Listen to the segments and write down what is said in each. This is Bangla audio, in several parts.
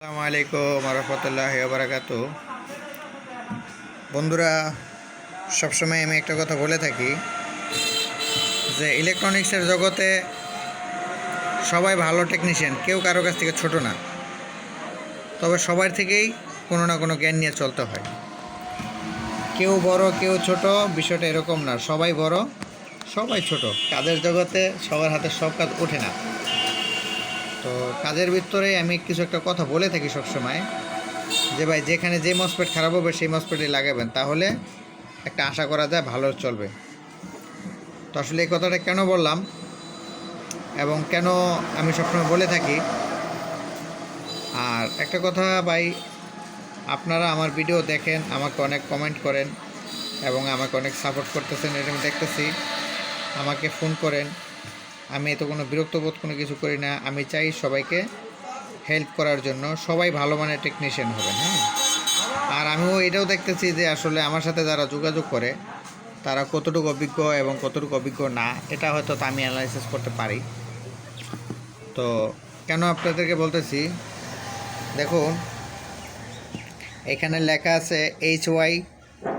আসসালামু আলাইকুম রহমতুল্লাহ বারাকাতু বন্ধুরা, সবসময় আমি একটা কথা বলে থাকি যে ইলেকট্রনিক্সের জগতে সবাই ভালো টেকনিশিয়ান, কেউ কারও কাছ থেকে ছোট না। তবে সবার থেকেই কোনো না কোনো জ্ঞান নিয়ে চলতে হয়। কেউ বড়, কেউ ছোট, বিষয়টা এরকম না। সবাই বড়, সবাই ছোট। কাজের জগতে সবার হাতে সব কাজ ওঠে না। তো কাজের ভিতরে আমি কিছু একটা কথা বলে থাকি সবসময় যে ভাই, যেখানে যে মসপেট খারাপ হবে, সেই মসপেটই লাগাবেন। তাহলে একটা আশা করা যায় ভালো চলবে। তো আসলে এই কথাটা কেন বললাম এবং কেন আমি সবসময় বলে থাকি, আর একটা কথা ভাই, আপনারা আমার ভিডিও দেখেন, আমাকে অনেক কমেন্ট করেন এবং আমাকে অনেক সাপোর্ট করতেছেন, এটা আমি দেখতেছি। আমাকে ফোন করেন। আমি এত কোনো বিরক্তবোধ কোনো কিছু করি না। আমি চাই সবাইকে হেল্প করার জন্য সবাই ভালো মানের টেকনিশিয়ান হবেন হ্যাঁ। আর আমিও এটাও দেখতেছি যে আসলে আমার সাথে যারা যোগাযোগ করে, তারা কতটুকু অভিজ্ঞ এবং কতটুকু অভিজ্ঞ না, এটা হয়তো তা আমি অ্যানালাইসিস করতে পারি। তো কেন আপনাদেরকে বলতেছি, দেখুন, এখানে লেখা আছে এইচ ওয়াই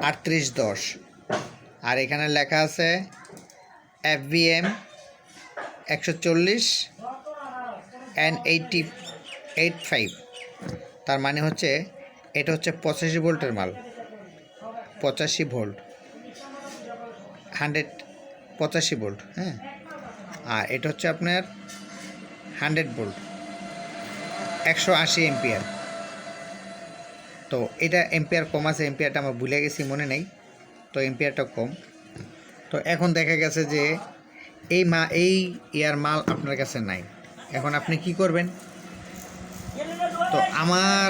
আটত্রিশ দশ, আর এখানে লেখা আছে এফ বি এম একশো চল্লিশ অ্যান্ড এইটটি এইট ফাইভ তার মানে হচ্ছে, এটা হচ্ছে পঁচাশি ভোল্টের মাল। পঁচাশি ভোল্ট। হান্ড্রেড, পঁচাশি ভোল্ট হ্যাঁ? আর এটা হচ্ছে আপনার হান্ড্রেড ভোল্ট, একশো আশি এম্পিয়ার। তো এটা এম্পিয়ার কম আছে, এম্পিয়ারটা আমার ভুলে গেছি, মনে নেই। তো এম্পিয়ারটা কম। তো এখন দেখা গেছে যে এই মা, এই ইয়ার মাল আপনার কাছে নাই। এখন আপনি কি করবেন? তো আমার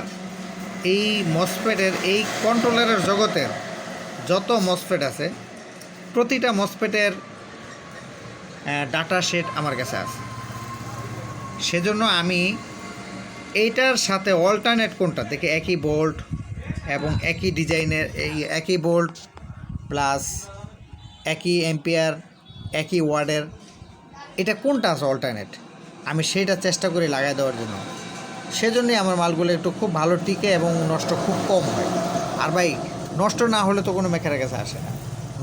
এই মসপেটের এই কন্ট্রোলারের জগতের যত মসপেট আছে, প্রতিটা মসপেটের ডাটা সেট আমার কাছে আছে। সেজন্য আমি এইটার সাথে অল্টারনেট কোনটা? থেকে একই বোল্ট এবং একই ডিজাইনের এই একই বোল্ট প্লাস একই এম্পিয়ার একই ওয়ার্ডের। এটা কোনটা আছে অল্টারনেট আমি সেইটা চেষ্টা করি লাগাই দেওয়ার জন্য। সেজন্যই আমার মালগুলো একটু খুব ভালো টিকে এবং নষ্ট খুব কম হয়। আর ভাই, নষ্ট না হলে তো কোনো মেকারের কাছে আসে না।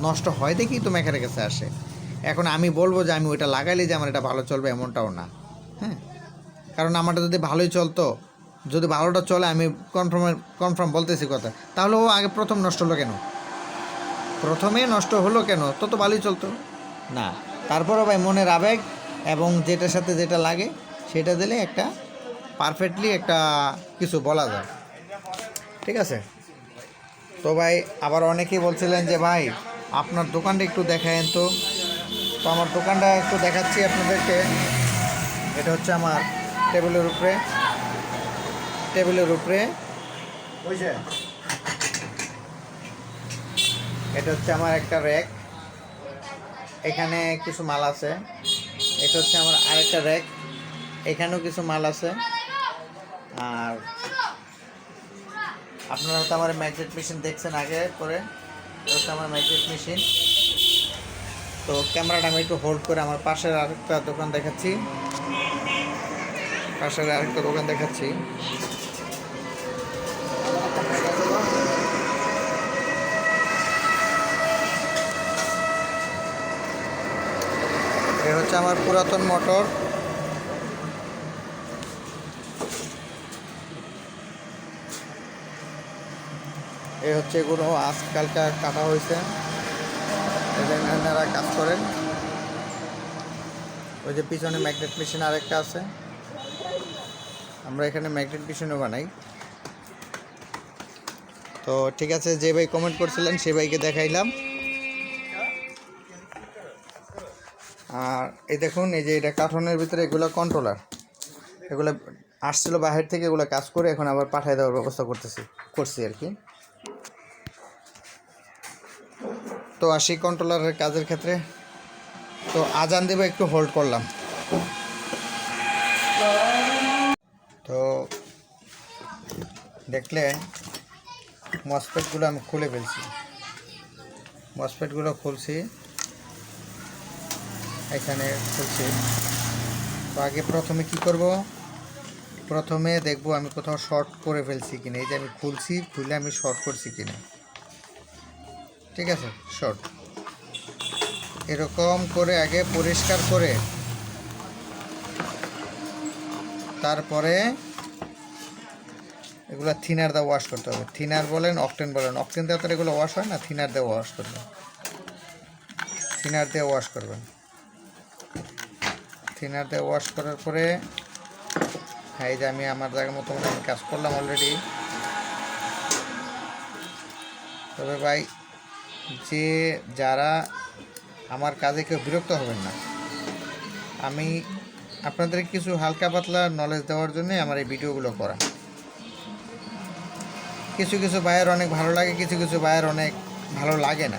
নষ্ট হয় দেখেই তো মেকারের কাছে আসে। এখন আমি বলব যে আমি ওইটা লাগাইলে যে আমার এটা ভালো চলবে এমনটাও না। হ্যাঁ? কারণ আমারটা যদি ভালোই চলতো, যদি ভালোটা চলে, আমি কনফার্ম কনফার্ম বলতেছি কথা, তাহলে ও আগে প্রথম নষ্ট হলো কেন? প্রথমে নষ্ট হলো কেন? তত ভালোই চলতো। না। তারপরও ভাই মনের আবেগ এবং যেটার সাথে যেটা লাগে সেটা দিলে একটা পারফেক্টলি একটা কিছু বলা যায়। ঠিক আছে? তো ভাই আবার অনেকেই বলছিলেন যে ভাই আপনার দোকানটা একটু দেখায়েন তো। তো আমার দোকানটা একটু দেখাচ্ছি আপনাদেরকে। এটা হচ্ছে আমার টেবিলের উপরে। টেবিলের উপরে। বুঝছে এটা হচ্ছে আমার একটা র্যাক। এখানে কিছু মাল আছে। এটা হচ্ছে আমার আরেকটা র্যাক এখানেও কিছু মাল আছে। আর আপনারা হয়তো আমার ম্যাগনেট মেশিন দেখছেন আগে করে হচ্ছে আমার ম্যাগনেট মেশিন। তো ক্যামেরাটা আমি একটু হোল্ড করে আমার পাশের আরেকটা দোকান দেখাচ্ছি। পাশের আরেকটা দোকান দেখাচ্ছি। হচ্ছে আমার পুরাতন মোটর। এ হচ্ছে এগুলো আজকালকার কাটা হয়েছে। এনারা কাজ করেন। ওই যে পিছনে ম্যাগনেট মেশিন আরেকটা আছে। আমরা এখানে ম্যাগনেট মেশিনও বানাই। তো ঠিক আছে, যে ভাই কমেন্ট করছিলেন সে ভাইকে দেখাইলাম। আর এই দেখুন, এই যে এটা কার্টনের ভিতরে এগুলো কন্ট্রোলার এগুলো আসছিল বাহির থেকে, এগুলো কাজ করে এখন আবার পাঠিয়ে দেওয়ার ব্যবস্থা করতেছি, করছি আর কি। তো আসি কন্ট্রোলারের কাজের ক্ষেত্রে। তো আজান দেবে, একটু হোল্ড করলাম। তো দেখলে মসপেটগুলো আমি খুলে ফেলছি। মসপেটগুলো খুলছি। এখানে খুলছি। তো আগে প্রথমে কি করব? প্রথমে দেখব আমি কোথাও শর্ট করে ফেলছি কিনা। এই যে আমি খুলছি, খুলে আমি শর্ট করছি কিনা। ঠিক আছে? শর্ট এরকম করে আগে পরিষ্কার করে, তারপরে এগুলো থিনার দিয়ে ওয়াশ করতে হবে। থিনার বলেন অকটেন বলেন। অকটেন দিয়ে তো এগুলো ওয়াশ হয় না থিনার দিয়ে ওয়াশ করবেন। থিনার দিয়ে ওয়াশ করবেন। থিনার দিয়ে ওয়াশ করার পরে, এই যে আমি আমার জায়গা মতো আমি কাজ করলাম অলরেডি তবে ভাই, যে যারা আমার কাজে কেউ বিরক্ত হবেন না। আমি আপনাদের কিছু হালকা পাতলা নলেজ দেওয়ার জন্য আমার এই ভিডিওগুলো করা। কিছু কিছু ভাইয়ের অনেক ভালো লাগে, কিছু কিছু ভাইয়ের অনেক ভালো লাগে না।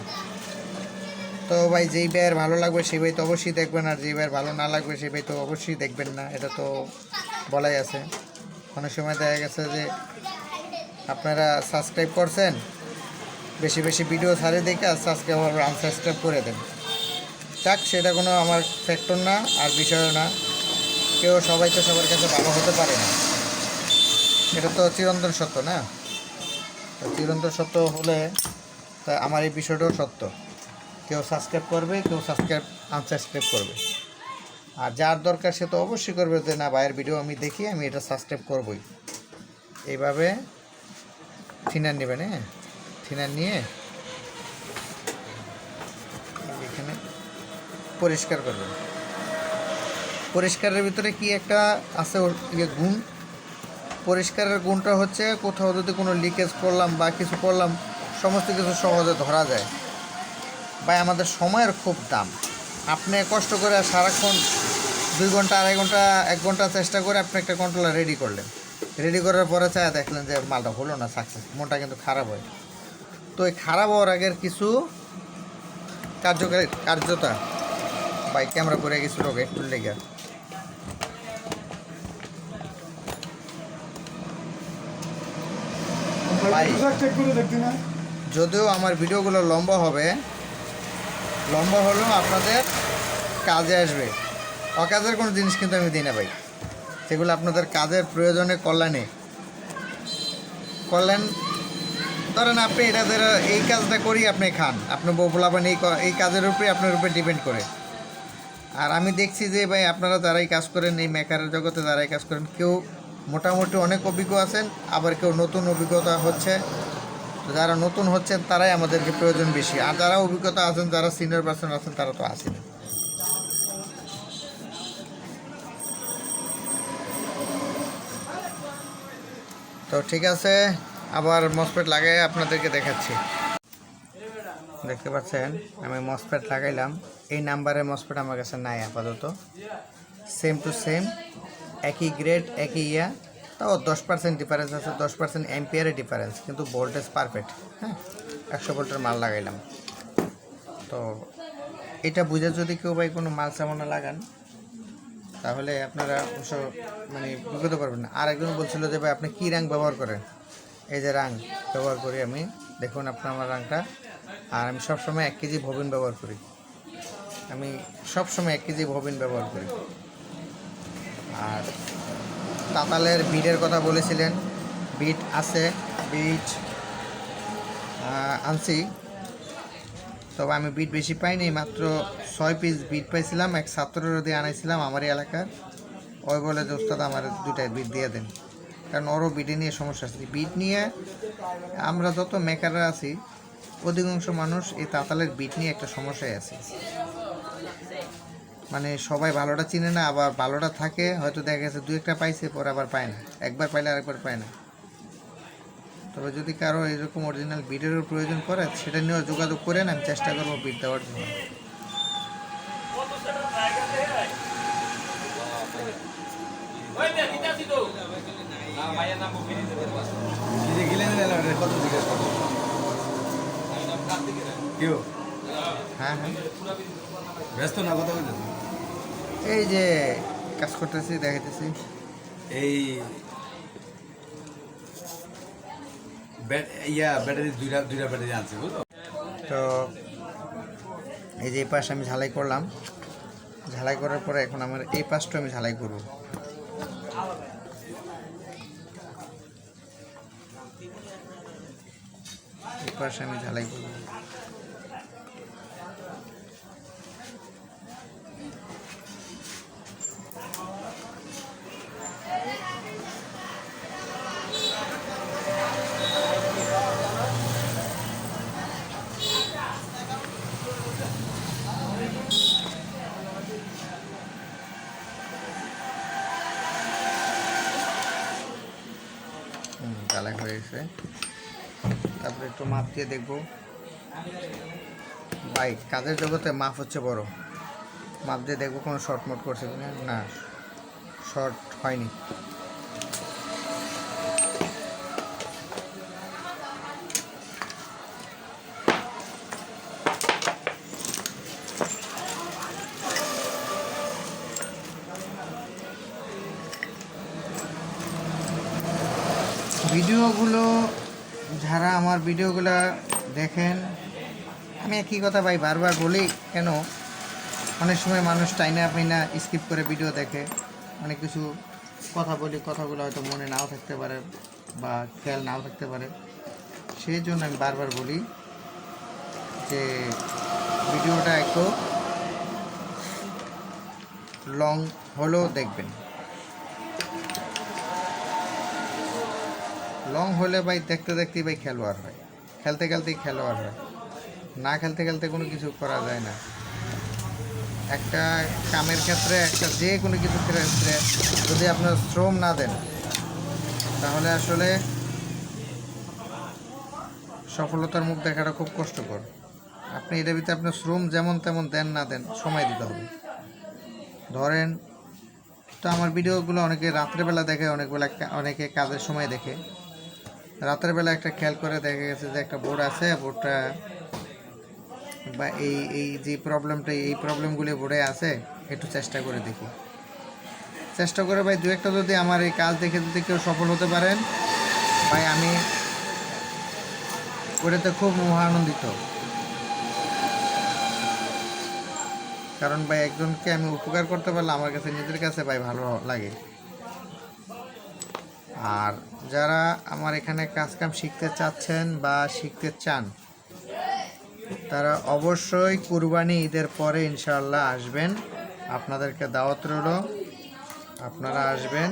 তো ভাই, যেই ভাইয়ের ভালো লাগবে সেই ভাই তো অবশ্যই দেখবেন, আর যেই ভাইয়ের ভালো না লাগবে সেই ভাই তো অবশ্যই দেখবেন না, এটা তো বলাই আছে। অনেক সময় দেখা গেছে যে আপনারা সাবস্ক্রাইব করছেন, বেশি বেশি ভিডিও ছাড়ে দেখে আর সাবস্ক্রাইব আনসাবস্ক্রাইব করে দেন। যাক, সেটা কোনো আমার ফ্যাক্টর না, আর বিষয় না। কেউ সবাই তো সবার কাছে ভালো হতে পারে না। এটা তো চিরন্তন সত্য না? চিরন্তন সত্য হলে তা আমার এই বিষয়টাও সত্য। কেউ সাবস্ক্রাইব করবে, কেউ সাবস্ক্রাইব আনসাবস্ক্রাইব করবে। আর যার দরকার সে তো অবশ্যই করবে যে, না ভাইয়ের ভিডিও আমি দেখি, আমি এটা সাবস্ক্রাইব করবই। এইভাবে থিনার নেবেন হ্যাঁ? থিনার নিয়ে এখানে পরিষ্কার করবেন। পরিষ্কারের ভিতরে কি একটা আছে ওর ইয়ে গুণ? পরিষ্কারের গুণটা হচ্ছে কোথাও যদি কোনো লিকেজ করলাম বা কিছু করলাম, সমস্ত কিছু সহজে ধরা যায়। বা আমাদের সময়ের খুব দাম। আপনি কষ্ট করে সারাক্ষণ দুই ঘণ্টা আড়াই ঘণ্টা এক ঘণ্টা চেষ্টা করে আপনি একটা কন্ট্রোলার রেডি করলেন। রেডি করার পরে চায় দেখলেন যে মালটা হলো না সাকসেস মনটা কিন্তু খারাপ হয় তো এই খারাপ হওয়ার আগের কিছু কার্যকারী কার্যতা বাই ক্যামেরা করে গেছিল একটু লেগে। ভাই। যদিও আমার ভিডিওগুলো লম্বা হবে লম্বা হলেও আপনাদের কাজে আসবে। অকাজের কোনো জিনিস কিন্তু আমি দিই না ভাই। সেগুলো আপনাদের কাজের প্রয়োজনে কল্যাণে। কল্যাণ, ধরেন আপনি এটা এই কাজটা করি আপনি খান। আপনি বউ বলাবেন এই এই কাজের উপরে আপনার উপরে ডিপেন্ড করে। আর আমি দেখছি যে ভাই আপনারা যারাই কাজ করেন, এই মেকারের জগতে যারাই কাজ করেন, কেউ মোটামুটি অনেক অভিজ্ঞ আছেন, আবার কেউ নতুন অভিজ্ঞতা হচ্ছে। যারা নতুন হচ্ছেন, তারাই আমাদেরকে প্রয়োজন বেশি। আর যারা অভিজ্ঞতা আছেন, যারা সিনিয়র পার্সন আছেন, তারা তো আসেন তো ঠিক আছে, আবার মসপেট লাগাই আপনাদেরকে দেখাচ্ছি। দেখতে পাচ্ছেন, আমি মসপেট লাগাইলাম। এই নাম্বারের মসপেট আমার কাছে নাই আপাতত। সেম টু সেম একই গ্রেড একই ইয়া তাও দশ পার্সেন্ট ডিফারেন্স আছে, দশ পার্সেন্ট এম্পিয়ারের ডিফারেন্স কিন্তু ভোল্টেজ পারফেক্ট হ্যাঁ? একশো ভোল্টের মাল লাগাইলাম। তো এটা বুঝে যদি কেউ ভাই কোনো মাল সামানা লাগান, তাহলে আপনারা অবশ্য মানে বুঝতে পারবেন না। আর একজন বলছিল যে ভাই, আপনি কী রাং ব্যবহার করেন? এই যে রাং ব্যবহার করি আমি, দেখুন আপনার আমার রাংটা। আর আমি সবসময় এক কেজি ভবিন ব্যবহার করি। আমি সবসময় এক কেজি ভবিন ব্যবহার করি। আর তাতালের বিটের কথা বলেছিলেন। বিট আছে, বিট আনছি। তবে আমি বিট বেশি পাইনি, মাত্র ছয় পিস বিট পাইছিলাম, এক ছাত্রের দিয়ে আনাইছিলাম আমার এলাকার। ওই বলে যে, ওস্তাদ, আমার দুটাই বিট দিয়ে দেন। কারণ ওরও বিটে নিয়ে সমস্যা আছে। বিট নিয়ে আমরা যত মেকাররা আছি, অধিকাংশ মানুষ এই তাতালের বিট নিয়ে একটা সমস্যায় আছে। মানে সবাই ভালোটা চিনে না আবার ভালোটা থাকে হয়তো দেখা গেছে দু একটা পাইছে পরে আবার পায় না। একবার পাইলে আরেকবার পায় না। তবে যদি কারও এরকম অরিজিনাল বিডেরও প্রয়োজন পড়ে সেটা নিয়েও যোগাযোগ করেন আমি চেষ্টা করব বিট দেওয়ার জন্য। না করো কেউ? হ্যাঁ হ্যাঁ। ব্যস্ত না কথা বলতে এই যে কাজ করতেছি দেখাইতেছি। এই ইয়া ব্যাটারি দুইটা দুইটা ব্যাটারি আছে বুঝলো তো এই যে এই পাশ আমি ঝালাই করলাম। ঝালাই করার পরে এখন আমার এই পাশটা আমি ঝালাই করব। এই পাশে আমি ঝালাই করব। গেছে তারপরে একটু মাপ দিয়ে দেখব। বাইক কাজের জগতে মাপ হচ্ছে বড়। মাপ দিয়ে দেখব কোনো শর্ট মোট করছে কিনা। না, শর্ট হয়নি। ভিডিওগুলো যারা আমার ভিডিওগুলো দেখেন, আমি একই কথা ভাই বারবার বলি, কেন? অনেক সময় মানুষ টাইনা পাইনা স্কিপ করে ভিডিও দেখে। অনেক কিছু কথা বলি, কথাগুলো হয়তো মনে নাও থাকতে পারে বা খেয়াল নাও থাকতে পারে। সেই জন্য আমি বারবার বলি যে ভিডিওটা একটু লং হলেও দেখবেন। লং হলে ভাই দেখতে দেখতেই ভাই খেলোয়াড় হয়। খেলতে খেলতেই খেলোয়াড় হয়। না খেলতে খেলতে কোনো কিছু করা যায় না। একটা কামের ক্ষেত্রে, একটা যে কোনো কিছু ক্ষেত্রে যদি আপনার শ্রম না দেন, তাহলে আসলে সফলতার মুখ দেখাটা খুব কষ্টকর। আপনি এটার ভিতরে আপনার শ্রম যেমন তেমন দেন না দেন, সময় দিতে হবে। ধরেন, তো আমার ভিডিওগুলো অনেকে রাত্রেবেলা দেখে, অনেক বেলা অনেকে কাজের সময় দেখে। রাতের বেলা একটা খেয়াল করে দেখা গেছে যে একটা বোর্ড আছে, বোর্ডটা বা এই এই যে প্রবলেমটা, এই প্রবলেমগুলি বোর্ডে আছে, একটু চেষ্টা করে দেখি। চেষ্টা করে ভাই, দু একটা যদি আমার এই কাজ দেখে যদি কেউ সফল হতে পারেন, ভাই আমি ওটাতে খুব মহানন্দিত। কারণ ভাই একজনকে আমি উপকার করতে পারলে আমার কাছে নিজের কাছে ভাই ভালো লাগে। আর যারা আমার এখানে কাজকাম শিখতে চাচ্ছেন বা শিখতে চান, তারা অবশ্যই কুরবানি ঈদের পরে ইনশাআল্লাহ আসবেন। আপনাদেরকে দাওয়াত রইল। আপনারা আসবেন।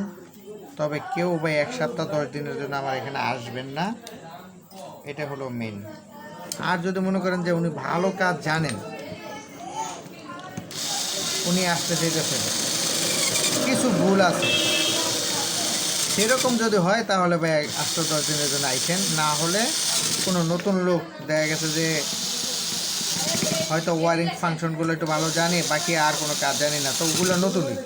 তবে কেউ বা এক সপ্তাহ, দশ দিনের জন্য আমার এখানে আসবেন না। এটা হলো মেন আর যদি মনে করেন যে উনি ভালো কাজ জানেন, উনি আসতে চাইতেছেন। কিছু ভুল আছে। সেরকম যদি হয়, তাহলে ভাই আষ্ট দশ দিনের জন্য আইছেন না হলে কোনো নতুন লোক দেখা গেছে যে হয়তো ওয়ারিং ফাংশনগুলো একটু ভালো জানি, বাকি আর কোনো কাজ জানি না। তো ওগুলো নতুনই।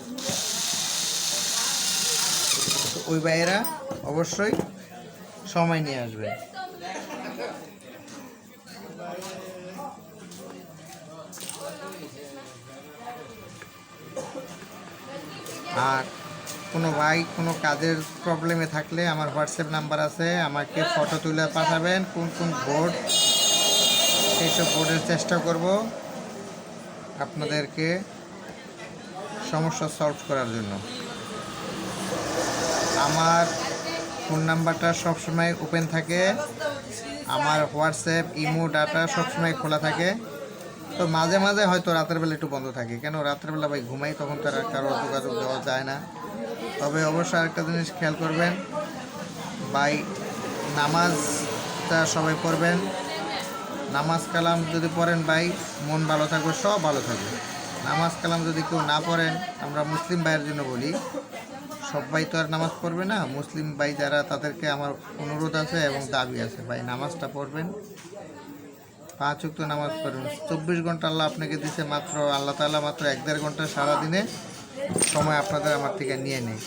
তো ওই ভাইয়েরা অবশ্যই সময় নিয়ে আসবে। আর কোনো ভাই কোনো কাজের প্রবলেমে থাকলে আমার হোয়াটসঅ্যাপ নাম্বার আছে, আমাকে ফটো তুলে পাঠাবেন, কোন কোন বোর্ড সেইসব বোর্ডের চেষ্টা করব আপনাদেরকে সমস্যা সলভ করার জন্য। আমার ফোন নাম্বারটা সবসময় ওপেন থাকে, আমার হোয়াটসঅ্যাপ ইমো ডাটা সবসময় খোলা থাকে। তো মাঝে মাঝে হয়তো রাতের বেলা একটু বন্ধ থাকে, কেন? রাতের বেলা ভাই ঘুমাই, তখন তো আর কারও যোগাযোগ দেওয়া যায় না। তবে অবশ্যই আরেকটা জিনিস খেয়াল করবেন, ভাই, নামাজটা সবাই পড়বেন। নামাজ কালাম যদি পড়েন ভাই, মন ভালো থাকবে, সব ভালো থাকবে। নামাজ কালাম যদি কেউ না পড়েন, আমরা মুসলিম ভাইয়ের জন্য বলি সবাই তো আর নামাজ পড়বে না। মুসলিম ভাই যারা, তাদেরকে আমার অনুরোধ আছে এবং দাবি আছে, ভাই, নামাজটা পড়বেন। পাঁচ উক্ত নামাজ পড়বেন। চব্বিশ ঘণ্টা আল্লাহ আপনাকে দিছে মাত্র, আল্লাহ তাআলা মাত্র এক দেড় ঘণ্টা সারাদিনে সময় আপনাদের আমার থেকে নিয়ে নেই।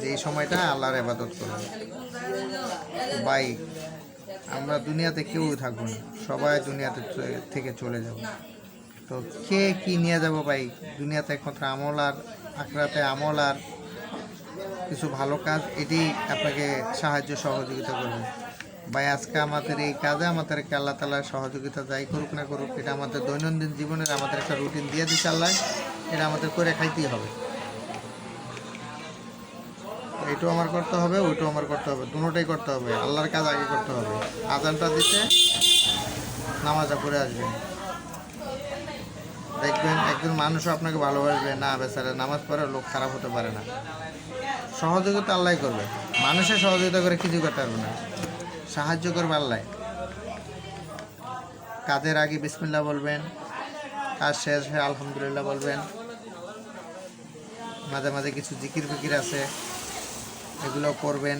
যে এই সময়টা আল্লাহর ইবাদত করবেন ভাই, আমরা দুনিয়াতে কেউ থাকব না। সবাই দুনিয়াতে থেকে চলে যাব। তো কে কি নিয়ে যাব ভাই? দুনিয়াতে একমাত্র আমল আর আখরাতে আমল আর কিছু ভালো কাজ এটি আপনাকে সাহায্য সহযোগিতা করবে। ভাই, আজকে আমাদের এই কাজে আমাদেরকে আল্লাহ তালার সহযোগিতা যাই করুক না করুক, এটা আমাদের দৈনন্দিন জীবনের আমাদের একটা রুটিন দিয়ে দিচ্ছে আল্লাহ। এটা আমাদের করে খাইতেই হবে। এটাও আমার করতে হবে ওইটাও আমার করতে হবে দুটোটাই করতে হবে। আল্লাহর কাজ আগে করতে হবে। আজানটা দিতে নামাজটা পড়ে আসবেন দেখবেন একজন মানুষও আপনাকে ভালোবাসবে, না বেচারা, নামাজ পড়ে লোক খারাপ হতে পারে না। সহযোগিতা আল্লাহ করবে। মানুষের সহযোগিতা করে কিছু করতে পারবে না। সাহায্য করবে আল্লাহ কাজের আগে বিসমিল্লাহ বলবেন, কাজ শেষ হয়ে আলহামদুলিল্লাহ বলবেন। মাঝে মাঝে কিছু জিকির ফিকির আছে। এগুলো করবেন।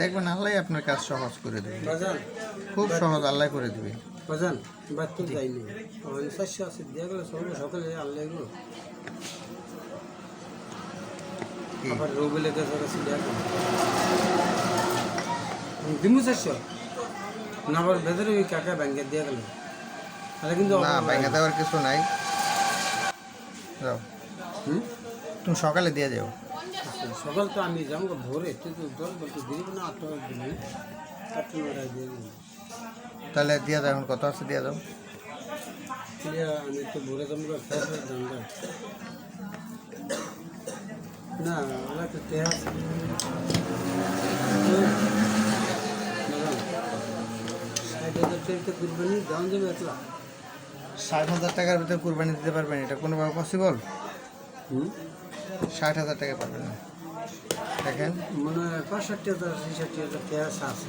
দেখবেন আল্লাহ আপনার কাজ সহজ করে দেবে। খুব সহজ আল্লাহ করে দেবে। বাজান বাচ্চা যাইনি। শস্য আছে দিয়ে গেলে সকালে আনলে এগুলো? আবার দিমু শস্য না আবার ভেতরে ওই কাকা ব্যাংকে দিয়ে গেল। তাহলে কিন্তু না দেওয়ার কিছু নাই। যাও। হুম? তুমি সকালে দিয়ে যাও। সকাল তো আমি যাব ভোরে বলতে দিবি না আটটা দিবি আটটা নটায় দিয়ে দিবি। তাহলে দিয়ে এখন কত আছে দিয়ে যাও আমি তো ভোরে যাব না ওরা তো ষাট হাজার টাকার ভিতরে কুরবানি দিতে পারবেন এটা কোনোভাবে পসিবল হুম? ষাট হাজার টাকা পারবেন না দেখেন। মনে হয় পঁয়ষট্টি হাজার ছেষট্টি হাজার পেঁয়াজ আছে।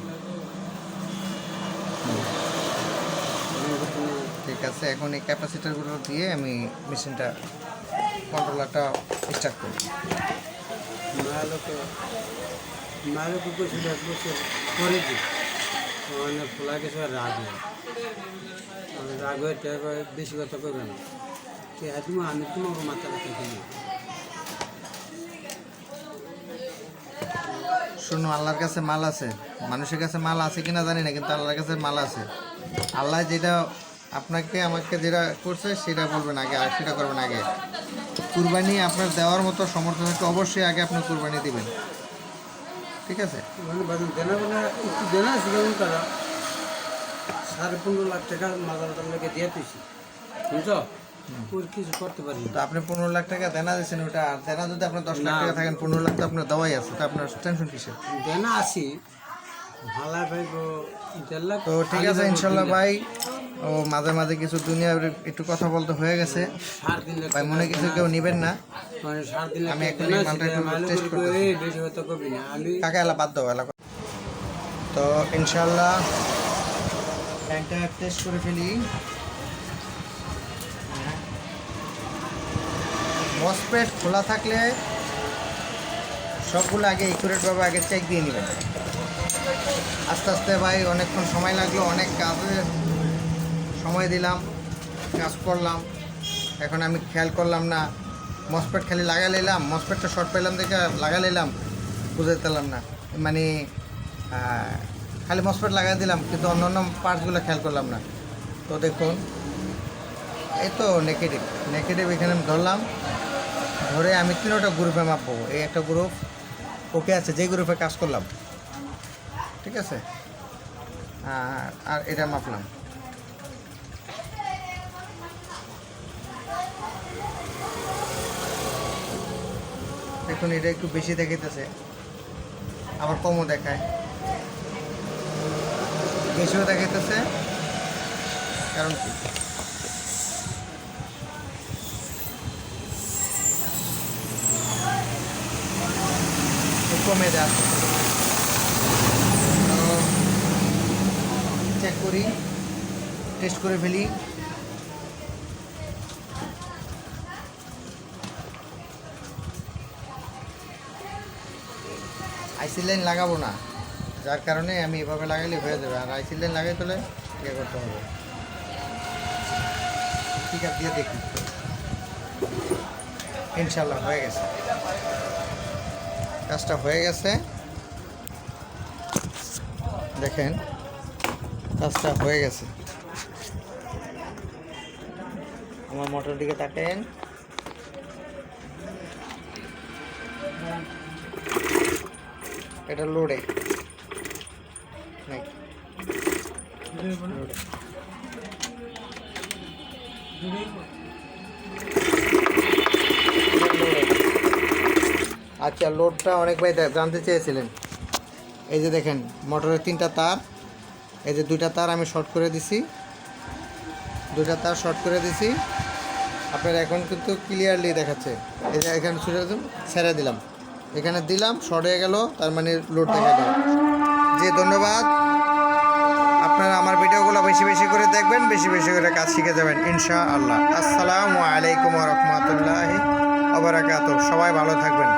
ঠিক আছে এখন এই ক্যাপাসিটারগুলো দিয়ে আমি মেশিনটা কন্ট্রোলারটা স্টার্ট করি মায়ালোকে মায়ালোকে কইছিল এক বছর করে দি মানে ফোলা গেছে রাগ হয় আমি রাগ হয়ে বেশি কথা করবে না। আমি তোমাকে মাথা কথা কিনি শুনো, আল্লাহর কাছে মাল আছে। মানুষের কাছে মাল আছে কিনা জানি না, কিন্তু আল্লাহর কাছে মাল আছে। আল্লাহ যেটা আপনাকে, আমাকে যেটা করছে, সেটা বলবেন আগে, আর সেটা করবেন আগে। কুরবানি আপনার দেওয়ার মতো সমর্থ থাকলে অবশ্যই আগে আপনি কুরবানি দিবেন। ঠিক আছে? মানে তারা। সাড়ে পনেরো লাখ টাকা দিয়ে তুইছি বুঝছ? ওর কিছু করতে পারি তো আপনি পনেরো লাখ টাকা দেনা দিয়েছেন ওটা আর দেনা যদি আপনার দশ লাখ টাকা থাকেন পনেরো লাখ তো আপনার দেওয়াই আছে তো আপনার টেনশন কিসের? দেনা আছি ভালা ভাই দেড় লাখ তো ঠিক আছে ইনশাল্লাহ ভাই। ও মাঝে মাঝে কিছু দুনিয়ার একটু কথা বলতে হয়ে গেছে। ভাই মনে কিছু কেউ নেবেন না? মানে আমি মালটা একটু টেস্ট না। আমি কাকা এলা বাদ দাও এলা তো ইনশাল্লাহ ট্যাঙ্কটা টেস্ট করে ফেলি। মসপেট খোলা থাকলে সবগুলো আগে একুরেটভাবে আগে চেক দিয়ে নেবেন। আস্তে আস্তে ভাই অনেকক্ষণ সময় লাগল, অনেক কাজে সময় দিলাম, কাজ করলাম। এখন আমি খেয়াল করলাম না মসপেট খালি লাগা নিলাম মসপেটটা শর্ট পেলাম দেখে লাগা নিলাম বুঝে পারলাম না। মানে খালি মসপেট লাগাই দিলাম, কিন্তু অন্য অন্য পার্টসগুলো খেয়াল করলাম না। তো দেখুন, এই তো নেগেটিভ নেগেটিভ এখানে আমি ধরলাম। ধরে আমি তিনোটা গ্রুপে মাপবো। এই একটা গ্রুপ ওকে আছে যে গ্রুপে কাজ করলাম। ঠিক আছে? আর আর এটা মাপলাম। দেখুন, এটা একটু বেশি দেখাইতেছে। আবার কমও দেখায়। বেশিও দেখাইতেছে। কারণ কি? কমে যাচ্ছে চেক করি টেস্ট করে ফেলি। আইসি লাইন লাগাবো না, যার কারণে আমি এভাবে লাগালে হয়ে যাবে। আর আইসি লাইন লাগাই তোলে ইয়ে করতে হবে। ঠিক আছে, দিয়ে দেখি। ইনশাল্লাহ হয়ে গেছে। কাজটা হয়ে গেছে। দেখেন কাজটা হয়ে গেছে। আমার মোটর দিকে তাকেন এটা লোডে নাকি? লোডে আচ্ছা লোডটা অনেক ভাই জানতে চেয়েছিলেন। এই যে দেখেন, মোটরের তিনটা তার। এই যে দুইটা তার আমি শর্ট করে দিছি। দুইটা তার শর্ট করে দিছি। আপনার এখন কিন্তু ক্লিয়ারলি দেখাচ্ছে। এই যে এখানে ছুটে ছেড়ে দিলাম। এখানে দিলাম শর্ট হয়ে গেল, তার মানে লোড দেখা গেল। যে ধন্যবাদ। আপনারা আমার ভিডিওগুলো বেশি বেশি করে দেখবেন, বেশি বেশি করে কাজ শিখে যাবেন ইনশা আল্লাহ আসসালামু আলাইকুম রহমতুল্লাহি আবরাকাত সবাই ভালো থাকবেন।